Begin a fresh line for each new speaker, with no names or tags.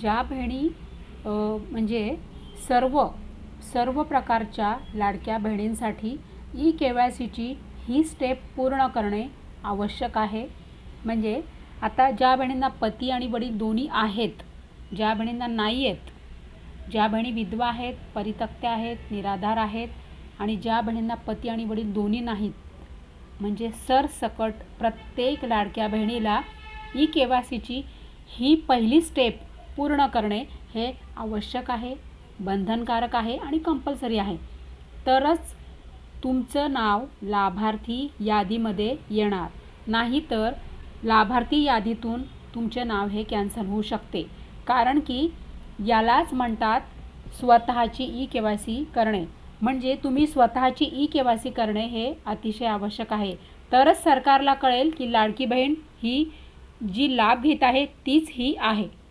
ज्या बहिणी म्हणजे सर्व सर्व प्रकारच्या लाडक्या बहिणींसाठी ई के वाय सीची ही स्टेप पूर्ण करणे आवश्यक आहे. म्हणजे आता ज्या बहिणींना पती आणि वडील दोन्ही आहेत ज्या बहिणींना नाही आहेत ज्या बहिणी विधवा आहेत परितक्त्या आहेत निराधार आहेत आणि ज्या बहिणींना पती आणि वडील दोन्ही नाहीत म्हणजे सरसकट प्रत्येक लाडक्या बहिणीला ई के वाय सीची ही पहिली स्टेप पूर्ण करणे हे आवश्यक आहे बंधनकारक आहे आणि कंपल्सरी आहे. तरच तुमचं नाव लाभार्थी यादीमध्ये येणार. नाही तर लाभार्थी यादीतून तुमचे नाव हे कॅन्सल होऊ शकते. कारण की यालाच म्हणतात स्वतःची ई के वाय सी करणे. म्हणजे तुम्ही स्वतःची ई के वाय सी करणे हे अतिशय आवश्यक आहे. तरच सरकारला कळेल की लाडकी बहीण ही जी लाभ घेत आहे तीच ही आहे.